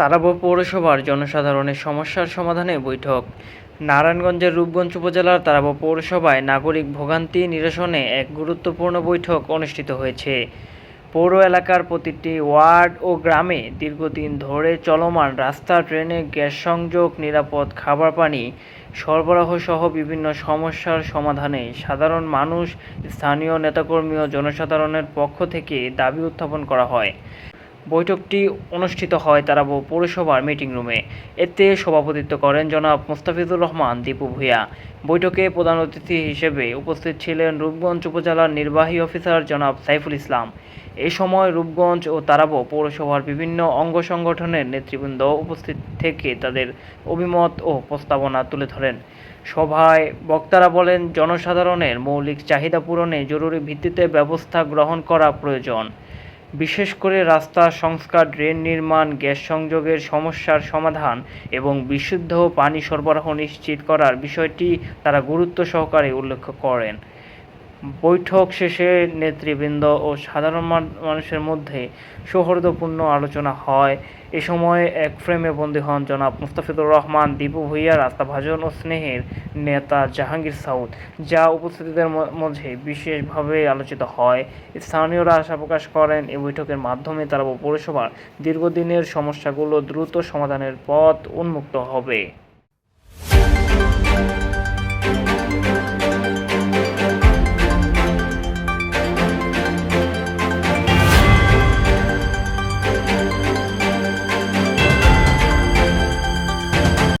তারাবো পৌরসভার জনসাধারণের সমস্যার সমাধানে বৈঠক। নারায়ণগঞ্জের রূপগঞ্জ উপজেলার তারাবো পৌরসভায় নাগরিক ভোগান্তি নিরসনে এক গুরুত্বপূর্ণ বৈঠক অনুষ্ঠিত হয়েছে। পৌর এলাকার প্রতিটি ওয়ার্ড ও গ্রামে দীর্ঘদিন ধরে চলমান রাস্তা, ট্রেনে গ্যাস সংযোগ, নিরাপদ খাবার পানি সরবরাহ সহ বিভিন্ন সমস্যার সমাধানে সাধারণ মানুষ, স্থানীয় নেতাকর্মী ও জনসাধারণের পক্ষ থেকে দাবি উত্থাপন করা হয়। বৈঠকটি অনুষ্ঠিত হয় তারাবো পৌরসভার মিটিং রুমে এতে সভাপতিত্ব করেন জনাব মোস্তাফিজুর রহমান, দীপু ভূঁইয়া। বৈঠকে প্রধান অতিথি হিসেবে উপস্থিত ছিলেন রূপগঞ্জ উপজেলার নির্বাহী অফিসার জনাব সাইফুল ইসলাম। এ সময় রূপগঞ্জ ও তারাবো পৌরসভার বিভিন্ন অঙ্গ সংগঠনের নেতৃবৃন্দ উপস্থিত থেকে তাদের অভিমত ও প্রস্তাবনা তুলে ধরেন। সভায় বক্তারা বলেন, জনসাধারণের মৌলিক চাহিদা পূরণে জরুরি ভিত্তিতে ব্যবস্থা গ্রহণ করা প্রয়োজন। বিশেষ করে রাস্তা সংস্কার, ড্রেন নির্মাণ, গ্যাস সংযোগের সমস্যার সমাধান এবং বিশুদ্ধ পানি সরবরাহ নিশ্চিত করার বিষয়টি তারা গুরুত্ব সহকারে উল্লেখ করেন। বৈঠক শেষে নেতৃবৃন্দ ও সাধারণ মানুষের মধ্যে সৌহার্দ্যপূর্ণ আলোচনা হয়। এ সময় এক ফ্রেমে বন্দী হন জনাব মুস্তাফিদুর রহমান, দীপু ভূঁইয়া রাস্তাভাজন ও স্নেহের নেতা জাহাঙ্গীর সাউদ, যা উপস্থিতিদের মধ্যে বিশেষভাবে আলোচিত হয়। স্থানীয়রা আশা প্রকাশ করেন, এই বৈঠকের মাধ্যমে তারা পৌরসভার দীর্ঘদিনের সমস্যাগুলো দ্রুত সমাধানের পথ উন্মুক্ত হবে।